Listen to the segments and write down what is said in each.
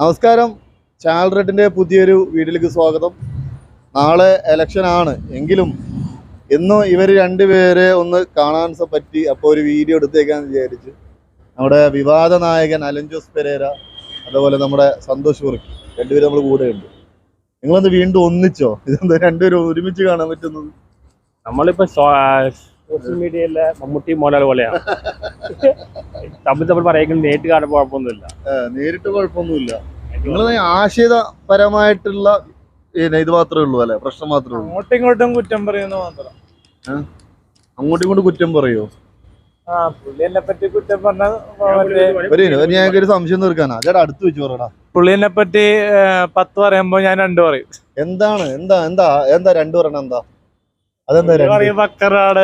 നമസ്കാരം. ചാനൽ റെഡിന്റെ പുതിയൊരു വീഡിയോയിലേക്ക് സ്വാഗതം. നാളെ ഇലക്ഷൻ ആണ്. എങ്കിലും ഇന്നും ഇവർ രണ്ടുപേരെ ഒന്ന് കാണാൻ പറ്റി. അപ്പോൾ ഒരു വീഡിയോ എടുത്തേക്കാന്ന് വിചാരിച്ച് നമ്മുടെ വിവാദ നായകൻ അലഞ്ചോസ് പെരേര അതുപോലെ നമ്മുടെ സന്തോഷ് കുറുക്കി. രണ്ടുപേരും നമ്മൾ കൂടെ ഉണ്ട് നിങ്ങളൊന്ന് വീണ്ടും ഒന്നിച്ചോ? ഇതെന്താ രണ്ടുപേരും ഒരുമിച്ച് കാണാൻ പറ്റുന്നത്? നമ്മളിപ്പോ സോഷ്യൽ മീഡിയയിലെ മമ്മൂട്ടി മോലാൽ പോലെയാണ്. തമ്മിൽ തമ്മിൽ പറയുന്നത് നേരിട്ട് കാണുമ്പോൾ കുഴപ്പമൊന്നുമില്ല. നേരിട്ട് കുഴപ്പമൊന്നുമില്ല. നിങ്ങൾ ആശയപരമായിട്ടുള്ള ഇത് മാത്രമേ ഉള്ളൂ അല്ലെ? പ്രശ്നം മാത്രമേ ഉള്ളൂ. അങ്ങോട്ടും ഇങ്ങോട്ടും കുറ്റം പറയുന്നു മാത്രം. അങ്ങോട്ടും ഇങ്ങോട്ടും കുറ്റം പറയോ? ആ പുള്ളിനെ പറ്റി കുറ്റം പറഞ്ഞ ഒരു മിനിറ്റ്, ഞാൻ ഒരു സംശയം തീർക്കാനാ. ചേട്ടാ അടുത്ത് വെച്ച് പറയടാ. പുള്ളിനെ പറ്റി പത്ത് പറയുമ്പോ ഞാൻ രണ്ടു പറയും. എന്താണ്? എന്താ എന്താ എന്താ രണ്ടു പറയണ എന്താ? അതെന്താ ബക്കറാണ്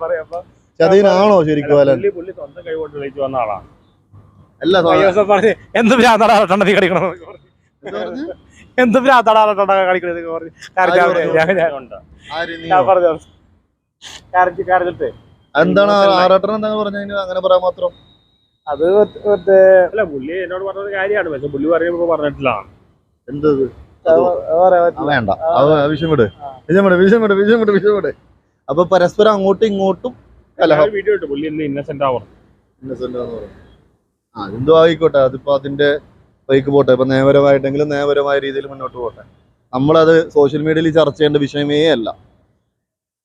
പറയുമ്പോ ചതീനാണോ ശരിക്കും പുള്ളി പുള്ളി സ്വന്തം കൈ വിളിച്ചു വന്ന ആളാണ് അല്ല പറഞ്ഞ് എന്ത് നീ കളിക്കണം എന്താ കളിക്കണത്? പറഞ്ഞു? ഞാൻ- പറഞ്ഞു കരഞ്ഞ് കരഞ്ഞിട്ട് എന്താണ് ആറാട്ടൻ എന്താ പറഞ്ഞു അങ്ങനെ പറയാൻ മാത്രം. അത് മറ്റേ അല്ല പുള്ളി എന്നോട് പറഞ്ഞത് കാര്യമാണ്. പക്ഷെ പുള്ളി പറയുമ്പോ പറഞ്ഞിട്ടില്ല. എന്തത് വേണ്ട. അത് വിഷയം വിട്. വിഷയം വിട് വിഷയം വിട് വിഷയം വിട് വിഷയം വിട്. അപ്പൊ പരസ്പരം അങ്ങോട്ടും ഇങ്ങോട്ടും കലഹം. ഇന്നസെന്റ് ആവണം. ആ എന്തോ ആയിക്കോട്ടെ. അതിപ്പോ അതിന്റെ വഴിക്ക് പോട്ടെ. ഇപ്പൊ നിയമപരമായിട്ടെങ്കിലും നിയമപരമായ രീതിയിൽ മുന്നോട്ട് പോട്ടെ. നമ്മളത് സോഷ്യൽ മീഡിയയിൽ ചർച്ച ചെയ്യേണ്ട വിഷയമേ അല്ല.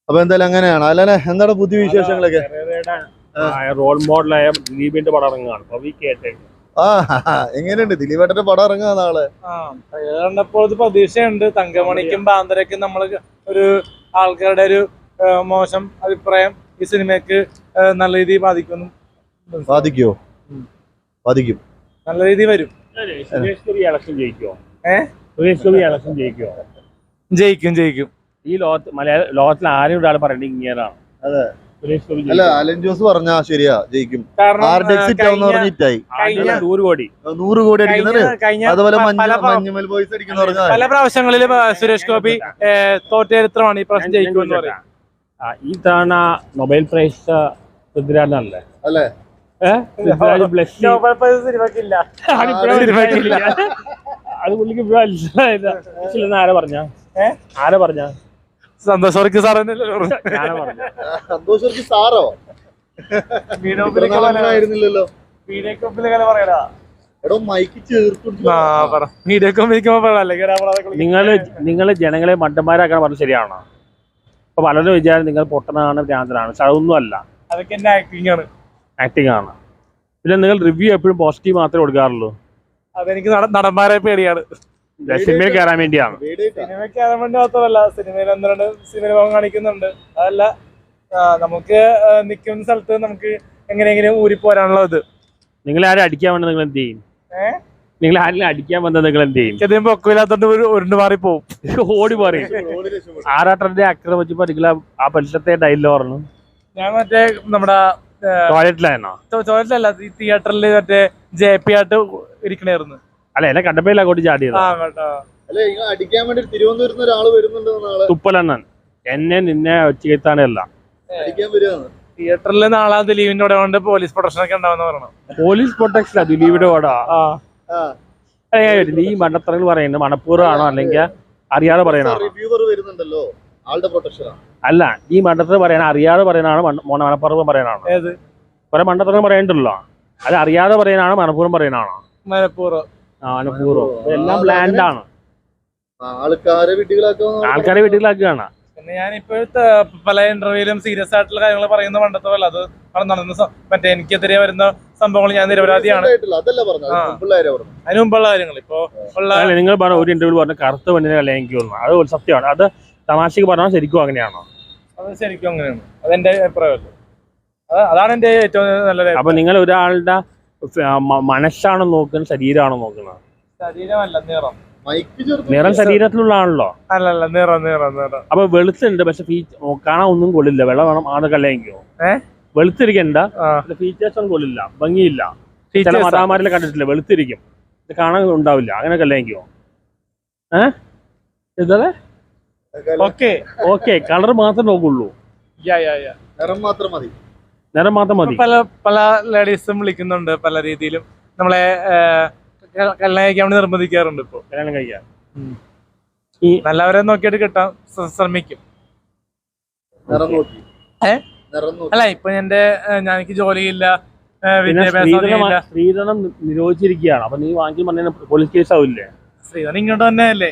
അപ്പൊ എന്തായാലും അങ്ങനെയാണ്. അല്ലെ എന്താണ് പുതിയ വിശേഷങ്ങളൊക്കെ? റോൾ മോഡലായ ദിലീപിന്റെ പടം ഇറങ്ങുകയാണ്. അപ്പൊ ഈ കേട്ടെ ആ എങ്ങനെയുണ്ട്? ദിലീപേട്ടന്റെ പടം ഇറങ്ങാ നാളെ. കണ്ടപ്പോൾ ഒരു പ്രതീക്ഷയുണ്ട്. തങ്കമണിക്കും ബാന്തരക്കും നമ്മൾ ഒരു ആൾക്കാരുടെ ഒരു മോശം അഭിപ്രായം ഈ സിനിമയ്ക്ക് നല്ല രീതിയിൽ ബാധിക്കുന്നു ബാധിക്കോ ബാധിക്കും. നല്ല രീതിയിൽ വരും. സുരേഷ് ഗോപി ഇലക്ഷൻ ജയിക്കുമോ സുരേഷ് ഗോപി ഇലക്ഷൻ ജയിക്കുമോ ജയിക്കും ജയിക്കും. ഈ ലോകത്ത് മലയാള ലോകത്തിൽ ആരും ഒരാൾ പറയേണ്ടത് ഇങ്ങനെയാണ്. അതെ. അല്ല അലൻ ജോസ് പറഞ്ഞ ശരിയാ ജയിക്കും. കഴിഞ്ഞ- നൂറ് കോടി. നൂറ് കോടി അടിക്കുന്നത്? അതുപോലെ മഞ്ഞുമൽ ബോയ്സ് അടിക്കുന്ന പറഞ്ഞാൽ പല പ്രാവശ്യങ്ങളിൽ സുരേഷ് ഗോപി തോറ്റ ചരിത്രമാണ് ഈ പ്രാവശ്യം ജയിക്കുമെന്ന് പറയും. ഈ തവണ നൊബേൽ പ്രൈസ് പൃഥ്വിരാജാണല്ലേ അല്ലേ? അത് പുള്ളിക്ക് ആരാ പറഞ്ഞ? ഏ? ആരാ പറഞ്ഞ? സന്തോഷ് വർക്കി സാർ സന്തോഷ് സാറോ? ആയിരുന്നില്ലല്ലോ നിങ്ങൾ കല പറയടാ. അല്ലെങ്കിൽ നിങ്ങൾ നിങ്ങൾ ജനങ്ങളെ മണ്ടന്മാരാക്കാൻ പറഞ്ഞത് ശരിയാണോ? അപ്പൊ പലരും വിചാരം നിങ്ങൾ പൊട്ടനാണ് ഭ്രാന്തനാണ്. പക്ഷെ അതൊന്നും അല്ല. അതൊക്കെ എന്റെ ആക്ടിങ് ആണ്. ആക്ടിങ് ആണ്. പിന്നെ നിങ്ങൾ റിവ്യൂ എപ്പോഴും പോസിറ്റീവ് മാത്രമേ കൊടുക്കാറുള്ളൂ. അതെനിക്ക് നടന്മാരെ പേടിയാണ്. സിനിമയിൽ കയറാൻ വേണ്ടിയാണ്. സിനിമയ്ക്ക് കയറാൻ വേണ്ടി മാത്രമല്ല സിനിമയിൽ ഒന്ന് രണ്ട് സിനിമ കാണിക്കുന്നുണ്ട്. അതല്ല നമുക്ക് നിൽക്കുന്ന സ്ഥലത്ത് നമുക്ക് എങ്ങനെയെങ്കിലും ഊരി പോരാനുള്ളത് നിങ്ങൾ ആരും അടിക്കാൻ വേണ്ട നിങ്ങൾ എന്ത് ചെയ്യും? നിങ്ങൾ ആരെങ്കിലും അടിക്കാൻ വന്നാൽ നിങ്ങൾ എന്ത് ചെയ്യും? എനിക്കധികം പൊക്കമില്ലാത്തോണ്ട് ഉരുണ്ട് മാറി പോവും. ഓടി മാറി. ആറാട്ടന്റെ ആക്രമിച്ചപ്പോ നിങ്ങൾ ആ- ആ പരിസരത്തെ ഡയലോ പറഞ്ഞു ഞാൻ മറ്റേ നമ്മുടെ ടോയ്ലറ്റിലായിരുന്നോ ടോയ്ലറ്റിലല്ല ഈ തിയേറ്ററിൽ മറ്റേ ജെ പി ആയിട്ട് ഇരിക്കണായിരുന്നു. അല്ല എന്നെ കണ്ടപ്പോ അങ്ങോട്ട് ചാടിയത് അടിക്കാൻ വേണ്ടി തിരുവനന്തപുരത്ത് വരുന്നുണ്ട് നാളെ എന്നെ നിന്നെ വരികയാണ്. തിയേറ്ററിൽ നാളെ ദിലീപിന്റെ കൂടെ കൊണ്ട് പോലീസ് പ്രൊട്ടക്ഷൻ ഒക്കെ ഉണ്ടാവുന്ന പറയണം പോലീസ് പ്രൊട്ടക്ഷൻ ദിലീപിന്റെ കൂടെ ആ. നീ മണ്ടത്തറകൾ പറയുന്നത് മണപ്പൂർവമാണോ അല്ലെങ്കിൽ അറിയാതെ പറയണോ? റിവ്യൂവർ വരുന്നുണ്ടല്ലോ ആളുടെ അല്ല ഈ മണ്ടത്തറ പറയണ അറിയാതെ പറയണാണ്? മണപ്പുറം പറയണാണ്? ഏത്? കുറെ മണ്ടത്തറ പറയണ്ടല്ലോ. അത് അറിയാതെ പറയണാണ്? മണപ്പൂർവം പറയണാണോ? മനഃപൂർവം ആ എല്ലാം ബ്ലാൻഡ് ആണ് ആൾക്കാരെ വീട്ടുകളാക്കാൻ ആൾക്കാരെ വീട്ടിലാക്കുകയാണ്. പിന്നെ ഞാൻ ഇപ്പോഴത്തെ പല ഇന്റർവ്യൂലും സീരിയസ് ആയിട്ടുള്ള കാര്യങ്ങൾ പറയുന്ന പോലെ അത് അവിടെ നടന്ന മറ്റേ എനിക്കെതിരെ വരുന്ന സംഭവങ്ങൾ ഞാൻ നിരപരാധിയാണ്. അതിന് മുമ്പുള്ള കാര്യങ്ങൾ. ഇപ്പോ അല്ല നിങ്ങൾ പറഞ്ഞ ഒരു ഇന്റർവ്യൂ പറഞ്ഞ കറുത്ത പെണ്ണിനെ എനിക്ക് വന്നു അത് ഒരു സത്യമാണ്. അത് തമാശക്ക് പറഞ്ഞാൽ ശരിക്കും അങ്ങനെയാണോ? അത് ശരിക്കും അങ്ങനെയാണ്. അതെന്റെ അഭിപ്രായമല്ല? അത് അതാണ് എന്റെ ഏറ്റവും നല്ലത് അപ്പൊ നിങ്ങൾ ഒരാളുടെ മനസ്സാണോ നോക്കുന്നത് ശരീരമാണോ നോക്കുന്നത് ശരീരമല്ല നിറം. ശരീരത്തിലുള്ളാണല്ലോ ചേർത്ത് നിറം ശരീരത്തിലുള്ളതാണല്ലോ? അല്ലല്ല നിറം നിറം നിറം. അപ്പൊ വെളുത്തുണ്ട് പക്ഷെ കാണാൻ ഒന്നും കൊള്ളില്ല. വെള്ളം വേണം ആണ് കല്യാണിക്കോ വെളുത്തിരിക്കണ്ട ഫീച്ചേഴ്സ് ഒന്നും കൊള്ളില്ല ഭംഗിയില്ല. ചില മതാമാരിലെ കണ്ടിട്ടില്ല വെളുത്തിരിക്കും. ഇത് കാണാൻ ഉണ്ടാവില്ല അങ്ങനെ കല്യാണിക്കോ ഏഹ് ഇതല്ലേ ഓക്കെ ഓക്കെ കളർ മാത്രമേ നോക്കുള്ളൂ. യാ യാ യാ നിറം മാത്രം മതി. നിറം മാത്രം മതി. പല പല ലേഡീസും വിളിക്കുന്നുണ്ട് പല രീതിയിലും. നമ്മളെ കല്യാണം കഴിക്കാൻ വേണ്ടി നിർബന്ധിക്കാറുണ്ട് ഇപ്പൊ. കല്യാണം കഴിക്കാൻ. ഈ നല്ലവരെ നോക്കിയിട്ട് കിട്ടാൻ ശ്ര- ശ്രമിക്കും. അല്ല ഇപ്പൊ എന്റെ ഞാൻ എനിക്ക് ജോലിയില്ല സ്ത്രീധനം നിരോധിച്ചിരിക്കുകയാണ്. അപ്പൊ നീ വാങ്ങി പറഞ്ഞ പോലീസ് കേസ് ആവില്ലേ? സ്ത്രീധനം ഇങ്ങോട്ട് തന്നെയല്ലേ.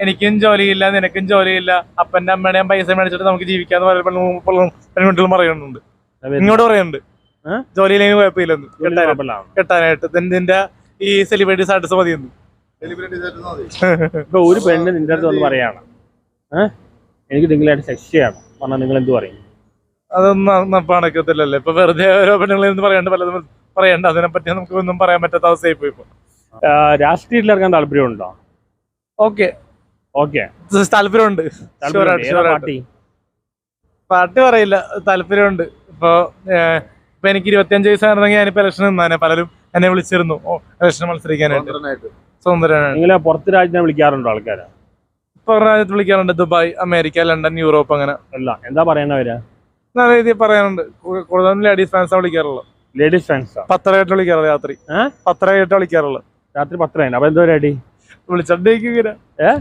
എനിക്കും ജോലിയില്ല നിനക്കും ജോലിയില്ല. അപ്പന്റെ അമ്മയുടെയും പൈസ മേടിച്ചിട്ട് നമുക്ക് ജീവിക്കാന്ന് പറയുമ്പോൾ പെൺകുട്ടികൾ പറയുന്നുണ്ട്. ഇങ്ങോട്ട് പറയുന്നുണ്ട് ജോലി ജോലിയില്ലെങ്കിൽ കുഴപ്പമില്ലെന്ന് കെട്ടാനായിട്ട്. നിന്റെ ഈ സെലിബ്രിറ്റി സ്റ്റാറ്റസ് മതിയെന്ന് സെലിബ്രിറ്റി സെറ്റ് മതി. ഇപ്പൊ ഒരു പെണ്ണ് നിന്റെ അടുത്ത് വന്ന് പറയാണ്. എനിക്ക് നിങ്ങളായിട്ട് സെക്സ് ചെയ്യണം. പറഞ്ഞാൽ നിങ്ങൾ എന്ത് പറയും? അതൊന്നും പണക്കത്തില്ലല്ലോ ഇപ്പൊ വെറുതെ ഓരോ പെണ്ണുങ്ങളിൽ നിന്ന് പറയാണ്ട്. പലതും പറയണ്ട. അതിനെപ്പറ്റി നമുക്ക് ഒന്നും പറയാൻ പറ്റാത്ത അവസ്ഥയായി പോയി ഇപ്പൊ. രാഷ്ട്രീയത്തിൽ ഇറങ്ങാൻ താല്പര്യമുണ്ടോ? ഓക്കെ. ഓക്കെ. താല്പര്യമുണ്ട്. പാർട്ടി പറയില്ല. താല്പര്യമുണ്ട്. ഇപ്പൊ ഇപ്പം എനിക്ക് ഇരുപത്തിയഞ്ച് വയസ്സായിരുന്നെങ്കിൽ ഞാനിപ്പോൾ ഇലക്ഷൻ നിന്നാണ്. പലരും എന്നെ വിളിച്ചിരുന്നു. ഓ ഇലക്ഷൻ മത്സരിക്കാനായിട്ട്. സ്വതന്ത്രനാണ്. പുറത്ത് രാജ്യത്തിനെ വിളിക്കാറുണ്ടോ ആൾക്കാരാ? പുറം രാജ്യത്ത് വിളിക്കാറുണ്ട്. ദുബായ് അമേരിക്ക ലണ്ടൻ യൂറോപ്പ് അങ്ങനെ. അല്ല എന്താ പറയുന്നവര് നല്ല രീതിയിൽ പറയാനുണ്ട് കൂടുതലും ലേഡീസ് ഫാൻസാണ് വിളിക്കാറുള്ളത്. ലേഡീസ് ഫാൻസ് പത്തര കേട്ട് വിളിക്കാറുള്ളത് രാത്രി. ഏ? പത്തര കേട്ട് വിളിക്കാറുള്ളത്. രാത്രി പത്ത് കഴിഞ്ഞു അപ്പൊ എന്തോ റെഡി വിളിച്ചോണ്ടിരിക്കും ഇങ്ങനെ.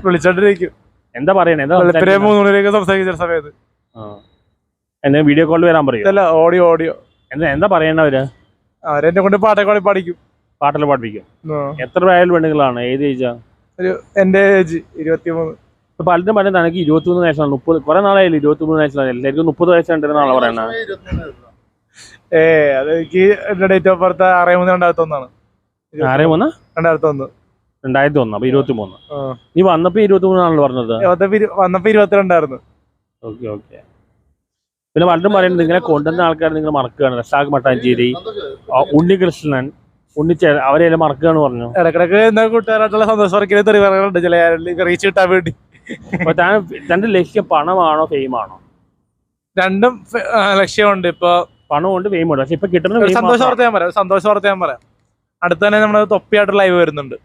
വിളിച്ചോണ്ടിരിക്കും. എന്താ പറയണേ? എന്താ? മൂന്ന് മണിവരെയൊക്കെ സംസാരിക്കുന്ന സമയത്ത്. ആ. എന്നെ വീഡിയോ കോളിൽ വരാൻ പറയും? അല്ല ഓഡിയോ ഓഡിയോ എന്താ എന്താ അവർ? അവരെന്നെ കൊണ്ട് പാട്ടൊക്കെ കോളി പഠിക്കും. പാട്ടിൽ പഠിപ്പിക്കും. എത്ര പ്രായം പെണ്ണുങ്ങളാണ്? ഏത് ഏജാ? എന്റെ ഏജ് ഇരുപത്തിമൂന്ന്. ഇപ്പൊ പലരും പറയുന്നത് എനിക്ക് ഇരുപത്തിമൂന്ന് വയസ്സാണ്. മുപ്പത് കുറെ നാളായില്ല ഇരുപത്തിമൂന്ന് വയസ്സാണ് എല്ലാവർക്കും മുപ്പത് വയസ്സുണ്ടെന്നാണ് പറയണത് ഇരുപത്തിമൂന്ന് വയസ്സാ. ഏ അത് എനിക്ക് എന്റെ ഡേറ്റ് ഓഫ് ബർത്ത് ആറേ മൂന്ന് രണ്ടായിരത്തി ഒന്നാണ്. ആറേ മൂന്ന്? രണ്ടായിരത്തി ഒന്ന്. രണ്ടായിരത്തി ഒന്ന് അപ്പൊ ഇരുപത്തി മൂന്ന് നീ വന്നപ്പോ ഇരുപത്തി മൂന്നാണല്ലോ പറഞ്ഞത് വന്നപ്പോ ഇരുപത്തിരണ്ടായിരുന്നു. Okay okay. പിന്നെ പലരും പറയുന്നത് നിങ്ങളെ കൊണ്ടുവന്ന ആൾക്കാർ നിങ്ങൾ മറക്കുകയാണ്. റസാഖ് മട്ടാഞ്ചേരി ഉണ്ണി കൃഷ്ണൻ ഉണ്ണികൃഷ്ണൻ ഉണ്ണിച്ചേ അവരെല്ലാം മറക്കുകയാണ് പറഞ്ഞു. ഇടക്കിടക്ക് എന്താ കൂട്ടുകാരായിട്ടുള്ള സന്തോഷം വർക്കിനെ തെറി പറയാറുണ്ട്. ചില റീച്ച് കിട്ടാൻ വേണ്ടി. അപ്പൊ താൻ തന്റെ ലക്ഷ്യം പണമാണോ ഫെയിമാണോ? രണ്ടും ലക്ഷ്യമുണ്ട്. ഇപ്പൊ പണമുണ്ട് ഫെയിമുണ്ട് പക്ഷെ ഇപ്പൊ കിട്ടുന്ന സന്തോഷം. വാർത്ത ഞാൻ പറയാം. സന്തോഷ വാർത്ത ഞാൻ പറയാം. അടുത്ത തന്നെ നമ്മുടെ തൊപ്പിയായിട്ട് ലൈവ് വരുന്നുണ്ട്.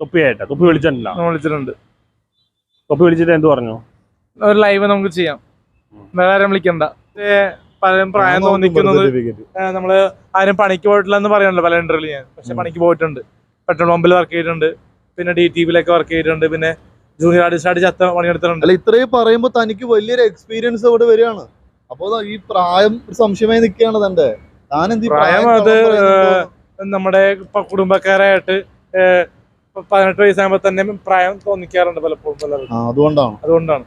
തൊപ്പിയായിട്ട്. തൊപ്പി വിളിച്ചിട്ടുണ്ടോ വിളിച്ചിട്ടുണ്ട്. തൊപ്പി വിളിച്ചിട്ട് എന്ത് പറഞ്ഞു? ഒരു ലൈവ് നമുക്ക് ചെയ്യാം. വേറെ ആരും വിളിക്കണ്ട. പലരും പ്രായം തോന്നിക്കുന്നത് നമ്മൾ ആരും പണിക്ക് പോയിട്ടില്ല എന്ന് പറയുന്നുണ്ട് പല ഇന്റർവ്യൂ ഞാൻ. പക്ഷെ പണിക്ക് പോയിട്ടുണ്ട്. പെട്രോൾ പമ്പിൽ വർക്ക് ചെയ്തിട്ടുണ്ട്. പിന്നെ ഡി ടി വിയിലൊക്കെ വർക്ക് ചെയ്തിട്ടുണ്ട്. പിന്നെ ജൂനിയർ ആർട്ടിസ്റ്റ് ആയിട്ട് ചത്ത പണിയെടുത്തിട്ടുണ്ട്. അല്ല ഇത്രയും പറയുമ്പോൾ തനിക്ക് വലിയൊരു എക്സ്പീരിയൻസ് അവിടെ വരികയാണ്. അപ്പൊ ഈ പ്രായം സംശയമായി നിൽക്കുകയാണ് തന്റെ പ്രായം അത്, നമ്മുടെ കുടുംബക്കാരായിട്ട് പതിനെട്ട് വയസ്സാകുമ്പോ തന്നെ പ്രായം തോന്നിക്കാറുണ്ട് പലപ്പോഴും അതുകൊണ്ടാണ്. അതുകൊണ്ടാണ്.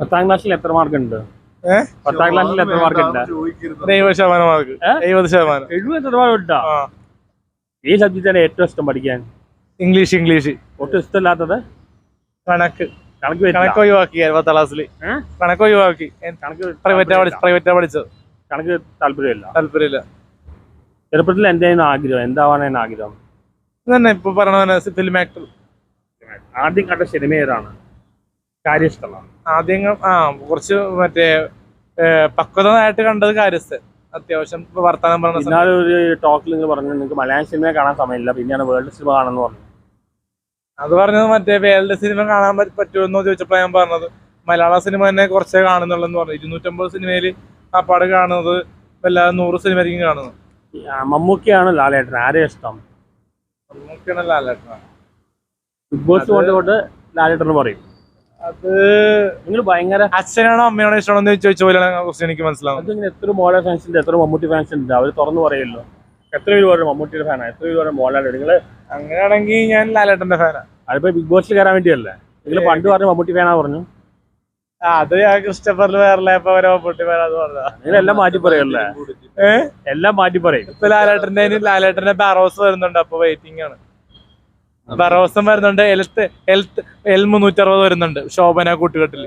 പത്താം ക്ലാസ്സിൽ എത്ര മാർക്ക് ഉണ്ട്? പത്താം ക്ലാസ്സിൽ എത്ര മാർക്ക് ഉണ്ട്. എഴുപത് ശതമാനം മാർക്ക്? എഴുപത് ശതമാനം. എഴുപത് ശതമാനം ഉണ്ടോ ഈ സബ്ജക്റ്റാണ് ഏറ്റവും ഇഷ്ടം പഠിക്കാൻ? English English. ഒട്ടും ഇഷ്ടമില്ലാത്തത്? കണക്ക്. കണക്ക്. കണക്ക് ഒഴിവാക്കി പത്താം ക്ലാസ്സിൽ കണക്ക് ഒഴിവാക്കി. കണക്ക് പ്രൈവറ്റാ. പഠിച്ചത്. കണക്ക് താല്പര്യമില്ല. താല്പര്യമില്ല. ചെറുപ്പത്തിൽ എന്തായിരുന്നു ആഗ്രഹം? എന്താവാനായിരുന്നു ആഗ്രഹം? ഇത് തന്നെ ഇപ്പൊ പറഞ്ഞ ഫിലിം ആക്ടർ ആദ്യം കണ്ട സിനിമ ഏതാണ്? കാര്യസ്ഥലാണ് ആദ്യം ആ കുറച്ച് മറ്റേ പക്വതമായിട്ട് കണ്ടത് കാര്യസ്ഥൻ. അത്യാവശ്യം വർത്താനം പറഞ്ഞ. ഒരു ടോക്കിൽ നിങ്ങൾ പറഞ്ഞു നിങ്ങൾക്ക് മലയാളം സിനിമ കാണാൻ സമയമില്ല പിന്നെയാണ് വേൾഡ് സിനിമ കാണാന്ന് പറഞ്ഞു. അത് പറഞ്ഞത് മറ്റേ വേൾഡ് സിനിമ കാണാൻ പറ്റുമോ എന്ന് ചോദിച്ചപ്പോൾ ഞാൻ പറഞ്ഞത്. മലയാള സിനിമ തന്നെ കുറച്ചേ കാണുന്നുള്ളൂ പറഞ്ഞു. ഇരുന്നൂറ്റമ്പത് സിനിമയിൽ ആ പാട് കാണുന്നത് വല്ലാതെ നൂറ് സിനിമയായിരിക്കും കാണുന്നത്. മമ്മൂക്കിയാണ് ലാലേട്ടൻ. ആരെയും ഇഷ്ടം? മമ്മൂക്കിയാണ് ലാലേട്ടനാണ്. ബിഗ് ബോസ് കൊണ്ട് കൊണ്ട് ലാലേട്ടൻ പറയും. അത് നിങ്ങൾ ഭയങ്കര അച്ഛനാണോ അമ്മയാണോ ഇഷ്ടമാണോ എന്ന് ചോദിച്ച പോലെയാണ് ക്വസ്റ്റ്യൻ എനിക്ക് മനസ്സിലാവും അതിങ്ങനെ എത്ര മോഹൻലാൽ ഫാൻസ് ഉണ്ട് എത്ര മമ്മൂട്ടി ഫാൻസ് ഉണ്ട് അവർ തുറന്നു പറയല്ലോ. എത്ര പേര് പറഞ്ഞു മമ്മൂട്ടിയുടെ ഫാനാണ് എത്ര പേര് പറഞ്ഞു മോഹൻലാൽ നിങ്ങൾ അങ്ങനെയാണെങ്കിൽ ഞാൻ ലാലേട്ടന്റെ ഫാനാണ് അതിപ്പോ ബിഗ് ബോസിൽ കയറാൻ വേണ്ടിയല്ലേ? നിങ്ങൾ പണ്ട് പറഞ്ഞു മമ്മൂട്ടി ഫാനാ പറഞ്ഞു. അത് ഞാൻ ക്രിസ്റ്റഫറിൽ വേറെ മമ്മൂട്ടി വേറെ അത് പറഞ്ഞതാ. നിങ്ങൾ എല്ലാം മാറ്റി പറയല്ലേ? ഏഹ് എല്ലാം മാറ്റി പറയും. ഇപ്പൊ ലാലേട്ടന്റെ ലാലേട്ടന്റെ ബാറോസ് വരുന്നുണ്ട് അപ്പൊ വെയിറ്റിംഗ് ആണ്. ബറോസം വരുന്നുണ്ട് എൽത്ത് എൽത്ത് എൽ മുന്നൂറ്റി അറുപത് വരുന്നുണ്ട് ശോഭന കൂട്ടുകെട്ടിൽ.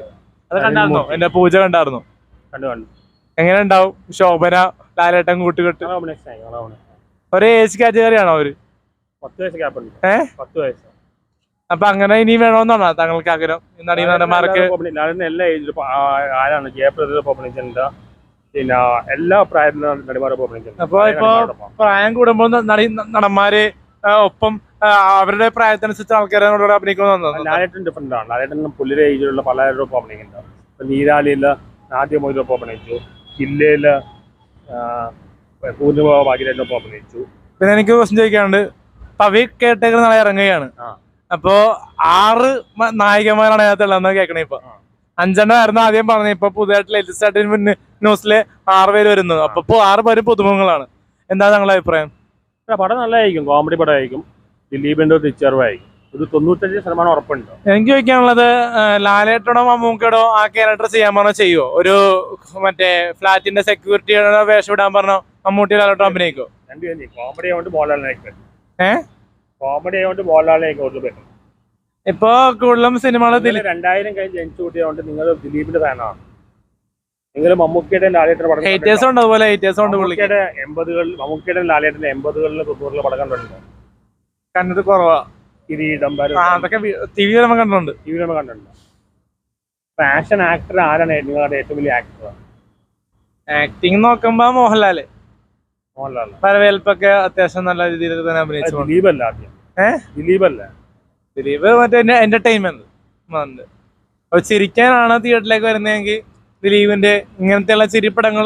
അത് കണ്ടായിരുന്നോ? എന്റെ പൂജ കണ്ടായിരുന്നോ? കണ്ടു കണ്ടു. എങ്ങനെ ഉണ്ടാവും? ശോഭന ലാലേട്ടൻ കൂട്ടുകെട്ട്. ഒരേ ഏജ് കാറ്റഗറി ആണോ അവർ? വയസ്സ്? പത്ത് അപ്പൊ അങ്ങനെ ഇനി വേണമെന്നാണോ താങ്കൾക്ക് ആഗ്രഹം? നടന്മാർക്ക് എല്ലാ ഏജിലും ആരാണ്? ജയപ്രദ പിന്നെ എല്ലാ പ്രായത്തിലും നടിമാരെ അപ്പൊ ഇപ്പൊ പ്രായം കൂടുമ്പോൾ നടന്മാര് ഒപ്പം അവരുടെ പ്രായത്തിനനുസരിച്ച് ആൾക്കാരോട് അഭിനയിക്കുന്നുണ്ടാവും ലാലേട്ടൻ ഡിഫറെന്റ് ആണ്. ലാലേട്ടൻ പുള്ളിയുടെ ഏജിലുള്ള പല പോപ്പണിക്കുന്നുണ്ട് ഇപ്പൊ നീരാളിയിൽ ആദ്യ മൊയ്തോ അഭിനയിച്ചു. ജില്ലയിൽ പൂർണിമ ഭാഗ്യരാജിനൊപ്പം അഭിനയിച്ചു. പിന്നെ എനിക്ക് ക്വസ്റ്റ്യൻ ചോദിക്കാണ്ട് പവി കേട്ടേക്കർ നാളെ ഇറങ്ങുകയാണ്. അപ്പോ ആറ് നായികമാരാണ് അതിനകത്തുള്ളതെന്ന് കേൾക്കണേ ഇപ്പൊ. അഞ്ചെണ്ണം ആയിരുന്നു ആദ്യം പറഞ്ഞത്. ഇപ്പൊ പുതിയതായിട്ട് ലേറ്റസ്റ്റ് ആയിട്ട് മുന്നേ ന്യൂസിലെ ആറ് പേര് വരുന്നത്. അപ്പൊ ആറ് പേര് പുതുമുഖങ്ങളാണ്. എന്താ നിങ്ങളുടെ അഭിപ്രായം? പടം നല്ലതായിരിക്കും. കോമഡി പടമായിരിക്കും. ദിലീപിന്റെ ഒരു തിരിച്ചറിവായിരിക്കും ഒരു തൊണ്ണൂറ്റഞ്ച് ശതമാനം ഉറപ്പുണ്ട്? എനിക്ക് ചോദിക്കാനുള്ളത് ലാലേട്ടനോ മമ്മൂക്കടോ ആ ക്യാരക്ടർ ചെയ്യാൻ പറഞ്ഞോ ചെയ്യോ ഒരു മറ്റേ ഫ്ലാറ്റിന്റെ സെക്യൂരിറ്റിയുടെ വേഷം ഇടാൻ പറഞ്ഞോ? മമ്മൂട്ടി ലാലേട്ടോ അഭിനയിക്കോ? രണ്ടുപേരും കോമഡി ആയതുകൊണ്ട് മോഹൻലാലിനേക്ക്? കോമഡി ആയതുകൊണ്ട് മോഹൻലാലിനേക്ക് കൂടുതൽ പറ്റും ഇപ്പൊ കൂടുതലും സിനിമകൾ രണ്ടായിരം കഴിഞ്ഞ് ജനിച്ചു കൂട്ടിയതുകൊണ്ട് നിങ്ങൾ ദിലീപിന്റെ ഫാനാണ് നിങ്ങൾ മമ്മൂക്കയുടെ ലാലേട്ടന്റെ പടം ഉണ്ട് അതുപോലെ ഉണ്ട് മമ്മൂക്കയുടെ എൺപതുകളിൽ മമ്മൂക്കയുടെ ലാലേട്ടന്റെ എൺപതുകളിലെ തൊണ്ണൂറിലെ പടം കണ്ടിട്ടുണ്ട്? കണ്ടിട്ട് കുറവാ. കിരീടം ആ, അതൊക്കെ ടി വി നമ്മൾ കണ്ടിട്ടുണ്ട്. ടിവിയിലൊന്നും കണ്ടിട്ടുണ്ട്. ഫാഷൻ ആക്ടർ ആരാണ് നിങ്ങളുടെ ഏറ്റവും വലിയ ആക്ടർ ആക്ടിങ് നോക്കുമ്പോ മോഹൻലാൽ. മോഹൻലാൽ. വരവേൽപ്പൊക്കെ അത്യാവശ്യം നല്ല രീതിയിൽ തന്നെ അഭിനയിച്ചു ദിലീപ് അല്ല ആദ്യം? ഏ? ദിലീപ് അല്ല? ദിലീപ് മറ്റേ എന്റർടൈൻമെന്റ് അപ്പൊ ചിരിക്കാനാണ് തിയേറ്ററിലേക്ക് വരുന്നതെങ്കിൽ ദിലീപിന്റെ ഇങ്ങനത്തെയുള്ള ചിരിപ്പടങ്ങൾ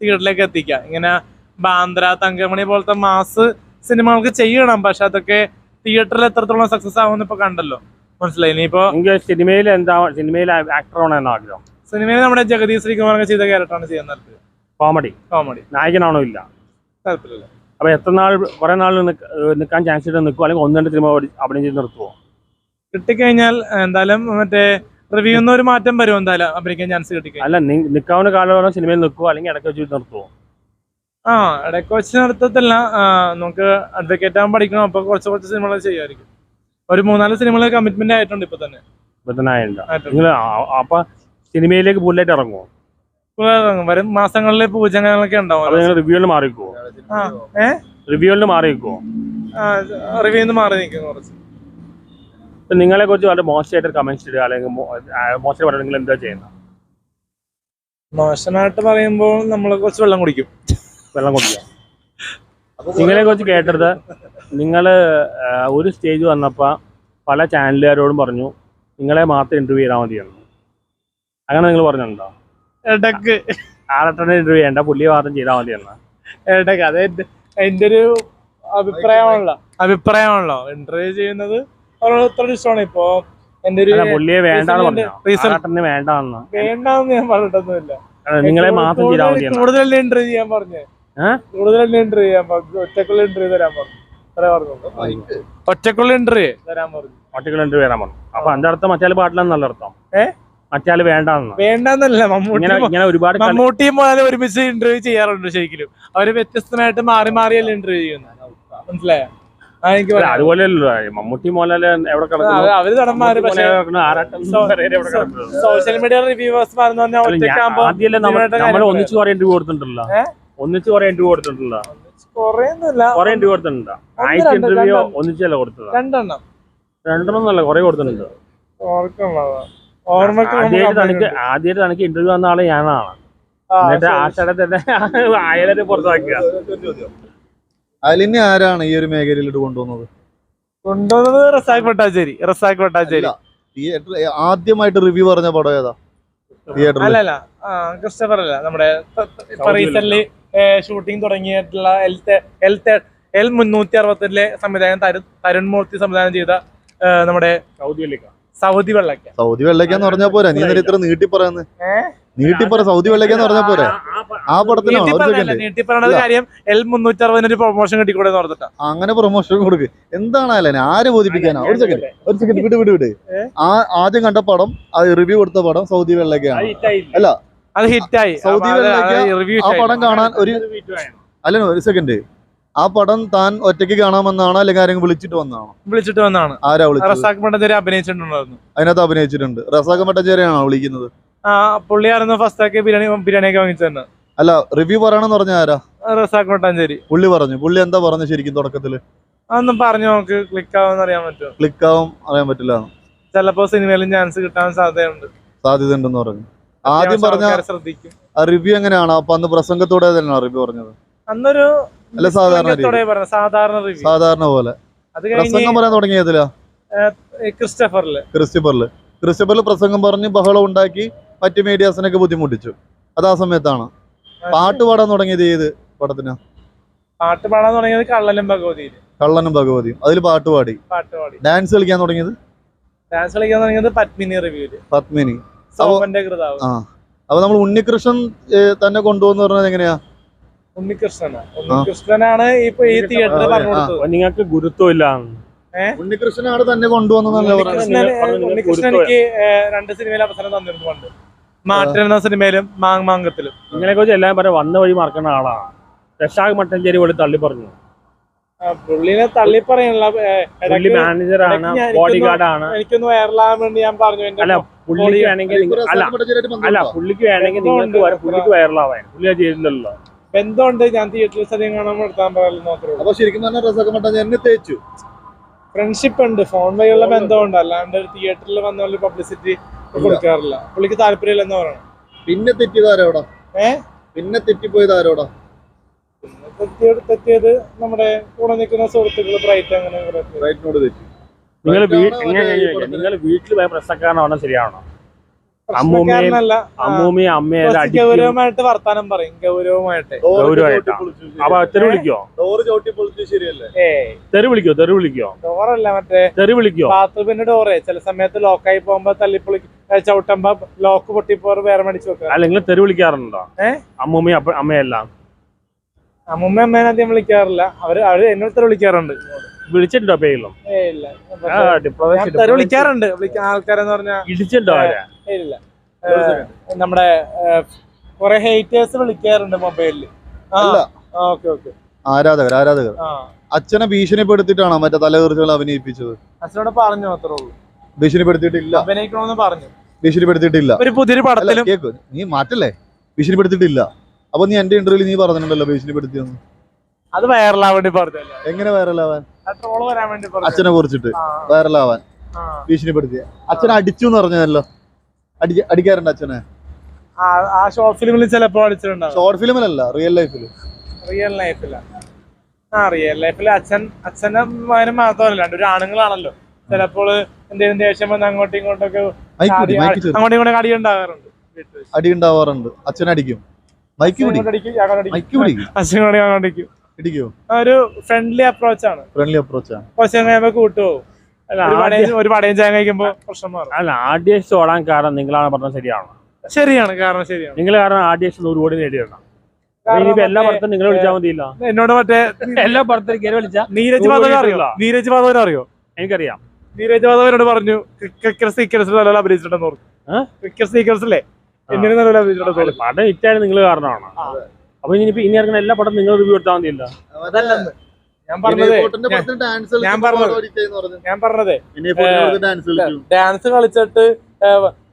തിയേറ്ററിലേക്ക് എത്തിക്കാം ഇങ്ങനെ ബാന്ദ്ര തങ്കമണി പോലത്തെ മാസ് സിനിമകൾക്ക് ചെയ്യണം പക്ഷെ അതൊക്കെ തിയേറ്ററിൽ എത്രത്തോളം സക്സസ് ആവുമെന്ന് ഇപ്പൊ കണ്ടല്ലോ. മനസ്സിലായി? ഇനിയിപ്പോ സിനിമയിൽ എന്താ സിനിമയിൽ ആക്ടർ ആവണമെന്ന് ആഗ്രഹം. സിനിമയിൽ നമ്മുടെ ജഗദീഷ് ശ്രീകുമാറൊക്കെ ചെയ്ത ക്യാരക്ടറാണ് ചെയ്യുന്നത് കോമഡി. കോമഡി. നായകനാണോ ഇല്ല. താല്പര്യമില്ല അപ്പൊ എത്ര നാൾ കുറെ നാൾ നിൽക്കാൻ ചാൻസ് ഇട്ട് നിൽക്കുമോ അല്ലെങ്കിൽ ഒന്ന് രണ്ട് സിനിമ അഭിനയം ചെയ്ത് നിർത്തുമോ കിട്ടിക്കഴിഞ്ഞാൽ എന്തായാലും മറ്റേ റിവ്യൂന്ന് ഒരു മാറ്റം വരും എന്തായാലും? അഭിനയിക്കാൻ ചാൻസ് കിട്ടിക്കഴിഞ്ഞാൽ. അല്ല നിൽക്കാവുന്ന കാലം സിനിമയിൽ നിൽക്കുമോ അല്ലെങ്കിൽ ഇടയ്ക്ക് വെച്ച് നിർത്തുമോ ആ നടത്തത്തില്ല. നമുക്ക് അഡ്വക്കേറ്റ് ആകാൻ പഠിക്കണം. അപ്പൊ കുറച്ച് കുറച്ച് സിനിമകൾ ചെയ്യുമായിരിക്കും. ഒരു മൂന്നാൽ സിനിമകൾ കമ്മിറ്റ്മെന്റ് ആയിട്ടുണ്ട് ഇപ്പൊ തന്നെ. ബുധനായുണ്ട് ആയിട്ടുണ്ട്. നിങ്ങൾ അപ്പൊ സിനിമയിലേക്ക് പുല്ലായിട്ട് ഇറങ്ങുമോ ഇപ്പൊ ഇറങ്ങും. വരും മാസങ്ങളിൽ പൂജകളൊക്കെ ഉണ്ടാവും. റിവ്യൂവിൽ മാറിക്കോ? റിവ്യൂവിൽ മാറിക്കുമോ റിവ്യൂന്ന് മാറി നിൽക്കും കുറച്ച്. ഇപ്പൊ നിങ്ങളെ കുറിച്ച് വളരെ മോശമായിട്ട് കമന്റ്സ് ഇടുക അല്ലെങ്കിൽ മോശമായിട്ട് എന്താ ചെയ്യുന്നത്? മോശമായിട്ട് പറയുമ്പോൾ നമ്മളെ കുറച്ച് വെള്ളം കുടിക്കും. വെള്ളം കൊടുക്കുക. നിങ്ങളെ കുറിച്ച് കേട്ടത് നിങ്ങൾ ഒരു സ്റ്റേജ് വന്നപ്പോൾ പല ചാനലുകാരോടും പറഞ്ഞു നിങ്ങളെ മാത്രം ഇന്റർവ്യൂ ചെയ്താൽ മതിയെന്ന്. അങ്ങനെ നിങ്ങൾ പറഞ്ഞിട്ടുണ്ടോ? ഇടയ്ക്ക്. ഇന്റർവ്യൂ ചെയ്യണ്ട പുള്ളിയെ മാത്രം ചെയ്താൽ മതിയെന്ന്. ഇടയ്ക്ക്. അത് എന്റെ എന്റെ ഒരു അഭിപ്രായമാണല്ലോ. അഭിപ്രായമാണല്ലോ. ഇന്റർവ്യൂ ചെയ്യുന്നത് ഓരോരുത്തരുടെ ഇഷ്ടമാണ്. ഇപ്പൊ എന്റെ ഒരു പുള്ളിയെ വേണ്ടാന്ന് പറഞ്ഞു? വേണ്ടാന്ന്. വേണ്ടാന്ന് ഞാൻ പറഞ്ഞിട്ടൊന്നുമില്ല. നിങ്ങളെ മാത്രം ചെയ്താൽ കൂടുതൽ ഇന്റർവ്യൂ ചെയ്യാൻ പറഞ്ഞേ? കൂടുതൽ എൻട്രി ചെയ്യാൻ പറഞ്ഞു ഒറ്റക്കുള്ള എൻട്രി തരാൻ പറഞ്ഞു. ഒറ്റക്കുള്ള എൻട്രി തരാൻ പറഞ്ഞു. ഒറ്റക്കുള്ള എൻട്രി വരാൻ പറഞ്ഞു. അപ്പൊ അതിന്റെ അർത്ഥം മറ്റേ പാട്ടിലെന്നല്ല അർത്ഥം. ഏ? മറ്റാൽ വേണ്ടെന്ന്. വേണ്ടെന്നല്ല മമ്മൂട്ടി ഇങ്ങനെ ഒരുപാട് മമ്മൂട്ടിയും പോലെ ഒരുമിച്ച് ഇന്റർവ്യൂ ചെയ്യാറുണ്ട് ശരിക്കും അവർ വ്യത്യസ്തമായിട്ട് മാറി മാറിയല്ല ഇന്റർവ്യൂ ചെയ്യുന്നത് മനസ്സിലായോ? അതുപോലെയല്ലോ മമ്മൂട്ടി മോഹൻലാൽ എവിടെ കിടക്കുന്നു? മോഹൻലാൽ? സോഷ്യൽ മീഡിയ റിവ്യൂവേഴ്സ് ആദ്യമല്ലേ നമ്മൾ ഒന്നിച്ചു കുറെ ഇന്റർവ്യൂ കൊടുത്തിട്ടുണ്ടല്ലോ? ഒന്നിച്ച് കുറെ ഇന്റർവ്യൂ കൊടുത്തിട്ടുണ്ടോ? കൊറേയൊന്നുമില്ല. കുറെ ഇന്റർവ്യൂ കൊടുത്തിട്ടുണ്ടോ? ആഴ്ച ഇന്റർവ്യൂ ഒന്നിച്ചല്ല കൊടുത്തത്? രണ്ടെണ്ണം. രണ്ടെണ്ണം അല്ല കുറെ കൊടുത്തിട്ടുണ്ട്. ആദ്യമായിട്ട് തനിക്ക് ഇന്റർവ്യൂ വന്ന ആൾ ഞാനാണ്. എന്നിട്ട്. ആ സ്ഥലത്തെ അയലരെ പുറത്താക്കുക അതിലിനി ആരാണ് ഈ ഒരു മേഖലയിലോട്ട് കൊണ്ടുവന്നത്? കൊണ്ടുവന്നത് റസാഖ് ഭട്ടാശ്ശേരി റസാഖ് ഭട്ടാശ്ശേരി തിയേറ്റർ ആദ്യമായിട്ട് റിവ്യൂ പറഞ്ഞ പടം ഏതാ? തിയേറ്ററിൽ അല്ലല്ല ആ ക്രിസ്റ്റഫർ അല്ല നമ്മുടെ ഷൂട്ടിംഗ് തുടങ്ങിയിട്ടുള്ള എൽ തെ- എൽ തെ- എൽ മുന്നൂറ്റി അറുപത്തിലെ സംവിധാനം തരുൺ തരുൺ മൂർത്തി സംവിധാനം ചെയ്ത നമ്മുടെ സൗദി വെള്ളിക്ക. സൗദി വെള്ളക്ക. സൗദി വെള്ളക്ക എന്ന് പറഞ്ഞാൽ പോരാ? നീ ഇത്ര നീട്ടി പറയുന്നത് നീട്ടിപ്പറ നീട്ടി പറ സൗദി വെള്ളക്ക എന്ന് പറഞ്ഞാൽ പോരാ? ആ പടത്തിന് നീട്ടി. കാര്യം എൽ മുന്നൂറ്റി അറുപതിന് ഒരു പ്രൊമോഷൻ കിട്ടിക്കൂടെ എന്ന് ഓർത്തിട്ടാ. അങ്ങനെ പ്രൊമോഷൻ കൊടുക്ക്. എന്താണ് അല്ലേ ആരെ ബോധിപ്പിക്കാനാ? ഒരു സെക്കൻഡ് ഒരു സെക്കൻഡ് വിട് വിട് വിട്. ആ ആദ്യം കണ്ട പടം ആ റിവ്യൂ കൊടുത്ത പടം സൗദി വെള്ളക്കാണ് അല്ല അത് ഹിറ്റായി. സൗദി ആ പടം കാണാൻ ഒരു അല്ല ഒരു സെക്കൻഡ് ആ പടം താൻ ഒറ്റയ്ക്ക് കാണാമെന്നാണോ അല്ലെങ്കിൽ ആരെങ്കിലും വിളിച്ചിട്ട് വന്നാണോ വിളിച്ചിട്ട് വന്നാണ് ആരാ വിളിച്ചത്? റസാഖ് പട്ടഞ്ചേരി അഭിനയിച്ചിട്ടുണ്ടായിരുന്നു. അതിനകത്ത് അഭിനയിച്ചിട്ടുണ്ട്. റസാഖ് മട്ടഞ്ചേരിയാണോ വിളിക്കുന്നത്? ആ പുള്ളിയായിരുന്നു ഫസ്റ്റ് ആക്കി ബിരിയാണി ബിരിയാണിയൊക്കെ വാങ്ങിച്ചു തന്നെ. അല്ല റിവ്യൂ പറയണമെന്ന് പറഞ്ഞ ആരാ? റസാഖ് ഭട്ടാശ്ശേരി പുള്ളി പറഞ്ഞു. പുള്ളി എന്താ പറഞ്ഞു ശരിക്കും തുടക്കത്തിൽ? അതൊന്നും പറഞ്ഞു നമുക്ക് ക്ലിക്ക് ആവുമെന്ന് അറിയാൻ പറ്റുമോ? ക്ലിക്ക് ആവും അറിയാൻ പറ്റില്ല ചിലപ്പോ സിനിമയിലും ചാൻസ് കിട്ടാൻ സാധ്യതയുണ്ട്. സാധ്യതയുണ്ടെന്ന് പറഞ്ഞു. ആദ്യം പറഞ്ഞ ശ്രദ്ധിക്കും. റിവ്യൂ എങ്ങനെയാണ്? അപ്പൊ അന്ന് പ്രസംഗത്തോടെ തന്നെയാണോ റിവ്യൂ പറഞ്ഞത്? അന്നൊരു അല്ല സാധാരണ. സാധാരണ റിവ്യൂ സാധാരണ പോലെ. പ്രസംഗം പറയാൻ തുടങ്ങിയതില്ല ക്രിസ്റ്റഫറിൽ. ക്രിസ്റ്റഫറിൽ. ക്രിസ്റ്റഫറിൽ പ്രസംഗം പറഞ്ഞ് ബഹളം ഉണ്ടാക്കി മറ്റ് മീഡിയാസിനൊക്കെ ബുദ്ധിമുട്ടിച്ചു. അത് ആ സമയത്താണ്. പാട്ട് പാടാൻ തുടങ്ങിയത് ഏത് പടത്തിന്? പാട്ട് പാടാൻ തുടങ്ങിയത് കള്ളനും ഭഗവതിയിൽ കള്ളനും ഭഗവതിയും. അതിൽ പാട്ട് പാടി. പാട്ട് പാടി. ഡാൻസ് കളിക്കാൻ തുടങ്ങിയത്? ഡാൻസ് കളിക്കാൻ തുടങ്ങിയത് പത്മിനി റിവ്യൂൽ പത്മിനി. സോമന്റെ കൃതാവ്. ആ. അപ്പൊ നമ്മൾ ഉണ്ണികൃഷ്ണൻ തന്നെ കൊണ്ടുവന്ന് പറഞ്ഞത് എങ്ങനെയാ? ഉണ്ണികൃഷ്ണനാണ് ഉണ്ണികൃഷ്ണനാണ് ഇപ്പൊ ഈ തിയേറ്ററിൽ പറഞ്ഞു കൊടുത്തത് നിങ്ങൾക്ക് ഗുരുത്വമില്ല. ഉണ്ണികൃഷ്ണനാണ് തന്നെ കൊണ്ടുവന്നല്ലേ പറഞ്ഞത്? ഉണ്ണികൃഷ്ണൻ എനിക്ക് രണ്ട് സിനിമയിൽ അവസരം തന്നിരുന്നു പണ്ട്. മാറ്റൻ എന്ന സിനിമയിലും മാങ് മാങ്കത്തിലും. നിങ്ങളെ കുറിച്ച് എല്ലാം പറയാം വന്ന വഴി മറക്കുന്ന ആളാണ് രഷാഖ് മട്ടഞ്ചേരി പോലെ തള്ളി പറഞ്ഞു. പുള്ളിനെ തള്ളി പറയണല്ല. പുള്ളി മാനേജറാണ് ബോഡിഗാർഡാണ് എനിക്കൊന്നും ബോഡി എനിക്കൊന്ന് ഗാർഡാണ് എനിക്കൊന്ന് വൈറലാകാൻ വേണ്ടി ഞാൻ പറഞ്ഞു അല്ല പുള്ളിക്ക് വേണമെങ്കിൽ അല്ല അല്ല പുള്ളിക്ക് വേണമെങ്കിൽ നിങ്ങൾക്ക് വരാം പുള്ളിക്ക് വൈറലാവാൻ പുള്ളി അത് ചെയ്തില്ലല്ലോ. എന്തോണ്ട് ഞാൻ തിയേറ്ററിൽ സ്ഥലം കാണാൻ നടത്താൻ പറയാൻ മാത്രമേ ഉള്ളൂ. അപ്പൊ ശരിക്കും പറഞ്ഞാൽ റസൊക്കെ മട്ടാ എന്നെ തേച്ചു. ഫ്രണ്ട്ഷിപ്പ് ഉണ്ട് ഫോൺ വഴിയുള്ള ബന്ധമുണ്ട്. അല്ലാണ്ട് തിയേറ്ററിൽ വന്ന പബ്ലിസിറ്റി കൊടുക്കാറില്ല. പുള്ളിക്ക് താല്പര്യമില്ലെന്ന് പറയണം. പിന്നെ തെറ്റിയതാരോടാ ഏഹ് പിന്നെ തെറ്റിപ്പോയത് ആരോടാ? പിന്നെ തെറ്റിയത് തെറ്റിയത് നമ്മുടെ കൂടെ നിൽക്കുന്ന സുഹൃത്തുക്കൾ ബ്രൈറ്റ് അങ്ങനെ തെറ്റി. നിങ്ങൾ? നിങ്ങൾ വീട്ടിൽ പോയ പ്രശ്നക്കാരനാണോ ശരിയാണോ? അമ്മൂമ്മയും അമ്മയും ഗൗരവമായിട്ട് വർത്താനം പറയും ഗൗരവമായിട്ട്. ഗൗരവമായിട്ട്? അപ്പൊ തെറി വിളിക്കോ? ഡോറ് ചവിട്ടി പൊളിച്ചു ശരിയല്ലേ? ഏ തെറി വിളിക്കോ? തെറി വിളിക്കോ? ഡോറല്ല മറ്റേ. തെറി വിളിക്കോ? ബാത്റൂമിന്റെ ഡോറേ ചില സമയത്ത് ലോക്കായി പോകുമ്പോ തല്ലിപ്പൊളി ചവിട്ടുമ്പോ ലോക്ക് പൊട്ടിപ്പോ വേറെ മേടിച്ചു വെക്കാം. അല്ല നിങ്ങൾ തെറി വിളിക്കാറുണ്ടോ? ഏ? അമ്മൂമ്മയും അമ്മയെല്ലാം? അമ്മൂമ്മ അമ്മേനെ അധികം വിളിക്കാറില്ല. അവർ അവർ എന്നോട് തെറി വിളിക്കാറുണ്ട്. വിളിച്ചിട്ടുണ്ടോ പേയിലും ഇല്ല. ആ, ഡിപ്ലോമസി, ഞാൻ തെറി ഡിപ്ലോമസി. വിളിക്കാറുണ്ട്. വിളിക്കുന്ന ആൾക്കാരെന്ന് പറഞ്ഞാൽ ഇടിച്ചിട്ടുണ്ടോ ഇല്ല. നമ്മുടെ കൊറേ ഹേറ്റേഴ്സ് വിളിക്കാറുണ്ട് മൊബൈലിൽ. Okay okay. ആരാധകർ ആരാധകർ. അച്ഛനെ ഭീഷണിപ്പെടുത്തിട്ടാണോ മറ്റേ തലകീർച്ചകൾ അഭിനയിപ്പിച്ചത്? അച്ഛനോട് പറഞ്ഞു മാത്രമേ ഉള്ളൂ. ഭീഷണിപ്പെടുത്തിയിട്ടില്ല. അഭിനയിക്കണമെന്ന് പറഞ്ഞു. ഭീഷണിപ്പെടുത്തിയിട്ടില്ല. ഒരു പുതിയൊരു പടത്തിലും കേക്കു നീ മാറ്റല്ലേ? ഭീഷണിപ്പെടുത്തിയിട്ടില്ല. അപ്പൊ നീ എന്റെ ഇന്റർവ്യൂ നീ പറഞ്ഞിട്ടുണ്ടല്ലോ ഭീഷണിപ്പെടുത്തിയെന്ന് അത് വൈറലാവാൻ വേണ്ടി പറഞ്ഞല്ലോ എങ്ങനെ വൈറലാവാൻ ട്രോൾ വരാൻ വേണ്ടി അച്ഛനെ കുറിച്ചിട്ട് വൈറലാവാൻ. ഭീഷണിപ്പെടുത്തിയ അച്ഛനെ അടിച്ചു എന്ന് പറഞ്ഞല്ലോ അടി അടിക്കാറുണ്ട് അച്ഛനെ. ആ, ഷോർട്ട് ഫിലിമിൽ ചിലപ്പോ അടിച്ചിട്ടുണ്ടാവും. ഷോർട്ട് ഫിലിമിലല്ല റിയൽ ലൈഫിൽ റിയൽ ലൈഫില ആ റിയൽ ലൈഫിൽ അച്ഛൻ അച്ഛനെ മകനും മാത്രമല്ല ഒരു ആണുങ്ങളാണല്ലോ. ചിലപ്പോൾ എന്തെങ്കിലും ദേഷ്യം വന്ന് അങ്ങോട്ടും ഇങ്ങോട്ടൊക്കെ അങ്ങോട്ടും ഇങ്ങോട്ടൊക്കെ അടി ഉണ്ടാകാറുണ്ട്. അടി ഉണ്ടാവാറുണ്ട്. അച്ഛനെ അടിക്കും. മൈക്ക്. മൈക്ക് പിടിക്കും. ഇടിക്കോ ഒരു ഫ്രണ്ട്ലി അപ്രോച്ച് ആണ്. ഫ്രണ്ട്ലി അപ്രോച്ചാണ് കുറച്ച് കഴിയുമ്പോ കൂട്ടുപോകും. ഒരു പടയും ഒരു പടയും ചായ കഴിക്കുമ്പോ പ്രശ്നം മാറും. അല്ല ആദ്യം ഓടാൻ കാരണം നിങ്ങളാണ് പറഞ്ഞത് ശരിയാണ്? ശരിയാണ് കാരണം ശരിയാണ്. നിങ്ങൾ കാരണം ആദ്യം നൂറ് കോടി നേടിയിടണം എല്ലാ പടത്തും നിങ്ങൾ വിളിച്ചാൽ മതിയില്ല? എന്നോട് മറ്റേ എല്ലാ പടത്തിലും കയറി വിളിച്ചാ? നീരജ് മാധവൻ അറിയോ? നീരജ് മാധവൻ അറിയോ? എനിക്കറിയാം. നീരജ് മാധവനോട് പറഞ്ഞു ക്രിക്കറ്റ് സീക്രട്സ് നല്ല അഭിനയിച്ചിട്ടുണ്ടെന്ന് പറഞ്ഞു? ക്രിക്കറ്റ് സീക്രട്സ് അല്ലേ നല്ല അഭിനയിച്ചിട്ടുണ്ടെന്ന് അല്ല, പടം? ഹിറ്റായത് നിങ്ങൾ കാരണമാണ്? ആ. അപ്പൊ ഇനിയിപ്പോ ഇനി ഇറങ്ങുന്ന എല്ലാ പടം നിങ്ങൾ റിവ്യൂ എടുത്താൽ മതിയില്ല? അതല്ലെന്ന്. ഞാൻ പറഞ്ഞത് ഞാൻ- ഡാൻസ് ഞാൻ പറഞ്ഞത്. ഞാൻ പറഞ്ഞത് ഡാൻസ് കളിച്ചു ഡാൻസ് കളിച്ചിട്ട്